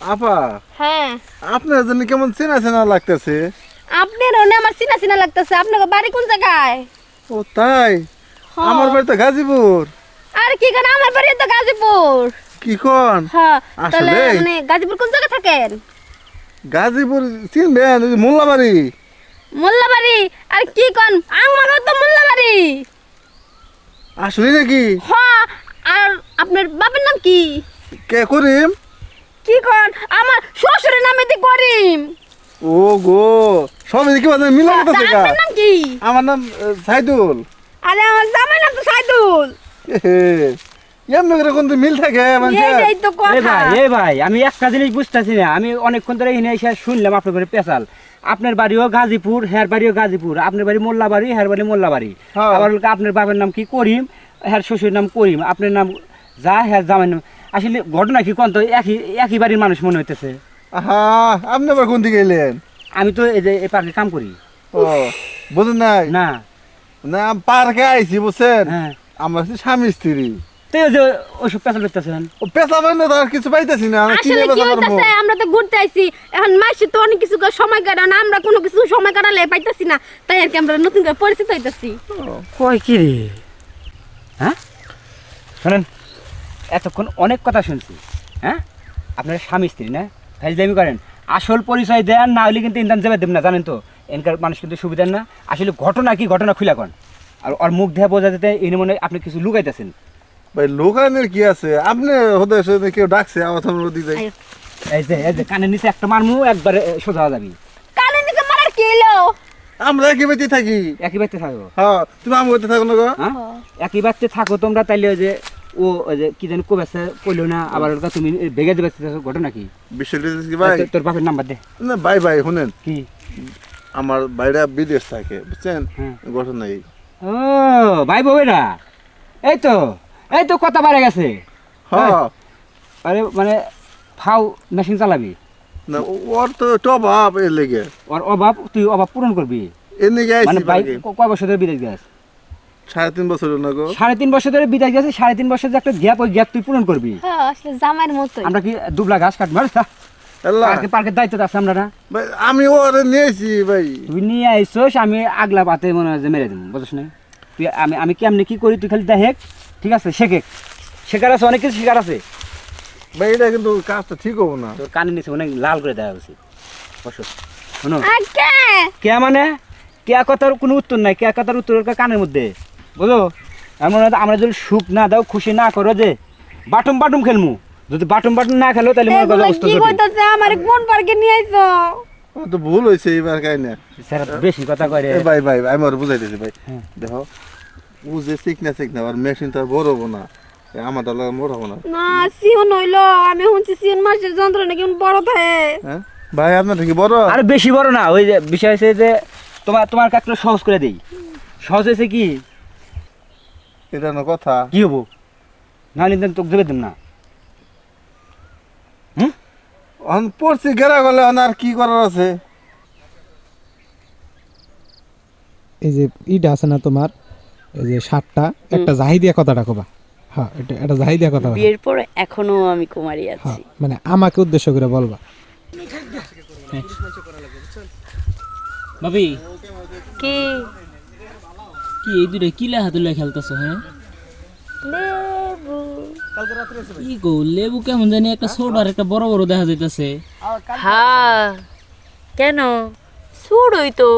আপা হ্যাঁ। আপনার জন্য কেমন চেনা চেনা লাগতেছে আপনার আমার চিনা চিনা লাগতেছে। আপনার বাড়ি কোন জায়গায়? ও তাই? হ্যাঁ। আমার বাড়ি তো গাজীপুর। আর কি কেন? আমার বাড়ি তো গাজীপুর। কি কন? হ্যাঁ আসলে? মানে গাজীপুর কোন থাকেন? গাজীপুর চিনবেন মোল্লাবাড়ি। মোল্লাবাড়ি? আর কি কোন? আমারও তো মোল্লাবাড়ি। আসলে নাকি? হ্যাঁ আর আপনার বাবার নাম কি? কে করিম? কি কোন আমার শ্বশুরের নামে দি করিম ও গো সবই কি বাজে মিলা আপনার নাম কি? আমার নাম আহ, সাইদুল। আরে আমার জামাই নাম তো সাইদুল। এমনি করে কোন মিল থাকে মানে তো এ কথা ভাই এ ভাই আমি একটা জিনিস বুঝতেছি না। আমি অনেকক্ষণ ধরে এখানে এসে শুনলাম আপনার বাড়ি পেশাল। আপনার বাড়িও গাজীপুর হ্যার বাড়িও গাজীপুর। আপনার বাড়ি মোল্লাবাড়ি হ্যার বাড়ি মোল্লাবাড়ি। হ্যাঁ। আবার হলো আপনার বাবার নাম কি করিম হ্যার শ্বশুর নাম করিম। আপনার নাম যা হ্যার জামাই নাম আসলে ঘটনা কি কোন তো? একই একই বাড়ির মানুষ মনে হইতেছে। আহা আপনি আবার কোন দিকে এলেন? আমি তো এই যে এই পার্কে কাম করি। ও বুঝুন নাই? না। না পার্কে আইছি বুঝছেন? হ্যাঁ। আমরা হচ্ছে স্বামী স্ত্রী। তো যে ওইসব পেশাল করতেছেন ও পেশা বাইন তো আর কিছু পাইতেছি না আমরা আসলে কি হইতাছে? আমরা তো ঘুরতে আইছি। এখন মাসে তো অনেক কিছু সময় কাটান আমরা কোনো কিছু সময় কাটালে পাইতাছি না। তাই আর কি আমরা নতুন করে পরিচিত হইতাছি। কয় কি রে? হ্যাঁ? শোনেন এতক্ষণ অনেক কথা শুনছি হ্যাঁ? আপনার স্বামী স্ত্রী না? ফাইজদামি করেন। আসল পরিচয় দেন না হলে কিন্তু ইন্টান যাবে দেব না জানেন তো? এনকার মানুষ কিন্তু সুবিধা না। আসলে ঘটনা কি ঘটনা খুলে কন? আর ওর মুখ দেহে বোঝা যেতে এই মনে হয় আপনি কিছু লুকাইতেছেন। ভাই লোকানের কি আছে? আপনি হতে সাথে কেউ ডাকছে আমার নদী যাই এই যে এই যে কানের নিচে একটা মারমু একবারে সোজা হয়ে যাবি। কানে নিচে মারার কি এলো আমরা একই বেঁচে থাকি। একই বাড়িতে থাকো? হ্যাঁ তুমি আমি করতে থাকো না গো? হ্যাঁ? একই বাড়িতে থাকো তোমরা তাইলে ওই যে ও কি জানি কবেছে কইলো না আবার ওটা তুমি বেগে দেবে ঘটনা কি? ভাই? তোর- বাপের নাম্বার দে। না ভাই ভাই শুনেন। কি? আমার বাইরে বিদেশ থাকে বুঝছেন? ঘটনা এই। ও ভাই বউরা এই তো এই তো কথা বাড়ে গেছে। হ্যাঁ। আরে মানে ফাও মেশিন চালাবি। না ওর তো টপ আপ এর লেগে। ওর অভাব তুই অভাব পূরণ করবি। এর লেগে মানে কয় বছর ধরে বিদেশ গেছ? সাড়ে তিন বছর না গো? সাড়ে তিন বছর ধরে বিদেশ গেছে সাড়ে তিন বছর যে একটা গ্যাপ ওই গ্যাপ তুই পূরণ করবি। হ্যাঁ আসলে জামাইয়ের মতোই। আমরা কি দুবলা ঘাস কাটবো? আরে পার্কে পার্কের দায়িত্ব আছে আমরা না আমি ওরে নিয়েছি ভাই। তুই নিয়ে আইসোস আমি আগলা পাতে মনে হয় যে মেরে দেবো বুঝছ না তুই আমি আমি কেমনি কি করি তুই খালি দেখ ঠিক আছে? শেখে। শেখার আছে অনেক কিছু শেখার আছে। ভাই এটা কিন্তু কাজটা ঠিক হব না। তোর কানে নিচে অনেক লাল করে দেওয়া উচিত বসো। শোনো। কে মানে? কে কথার কোনো উত্তর নাই কে কথার উত্তর কানের মধ্যে? বুঝো? এমন হয়তো আমরা যদি সুখ না দাও খুশি না করো যে বাটুম বাটুম খেলমু। যদি বাটুম বাটুম না খেলো তাহলে মনে করো অবস্থা কি কইতাছে? আমার কোন পার্কে নিয়ে আইছো। ও তো ভুল হয়েছে এইবার কাই না স্যার বেশি কথা করে এ ভাই ভাই আমি আর বুঝাইতেছি ভাই। হ্যাঁ। দেখো ও যে শিখনা শিখনা আর মেশিন তো বড় হব না। আমার ডালা মোট হব না। না সিয়ন হইল। আমি শুনছি সিয়ন মাসের যন্ত্রণা কেমন বড় থাকে। হ্যাঁ? ভাই আপনার কি বড়? আর বেশি বড় না ওই যে বিষয় হচ্ছে যে তোমার তোমার কাজটা সহজ করে দেই। সহজ হয়েছে কি? এটা না কথা? কি হব? না নিতে তোকে দেবে না। অন পড়ছি গেরা গেলে অন আর কি করার আছে? এই যে ইটা আছে না তোমার? এই যে শার্টটা একটা জাহি দিয়া কথাটা কবা। হ্যাঁ এটা একটা জাহি দিয়া কথা। বিয়ের পর এখনও আমি কুমারী হ্যাঁ আছি। মানে আমাকে উদ্দেশ্য করে বলবা। ভাবি কি? কি এই দুটো কি লেখা তুলে খেলতেছো হ্যাঁ কি গো, লেবু কেমন জানি একটা ছোট আর একটা বড় বড় দেখা যাইতেছে। হ্যাঁ কেন? শুরুই তো।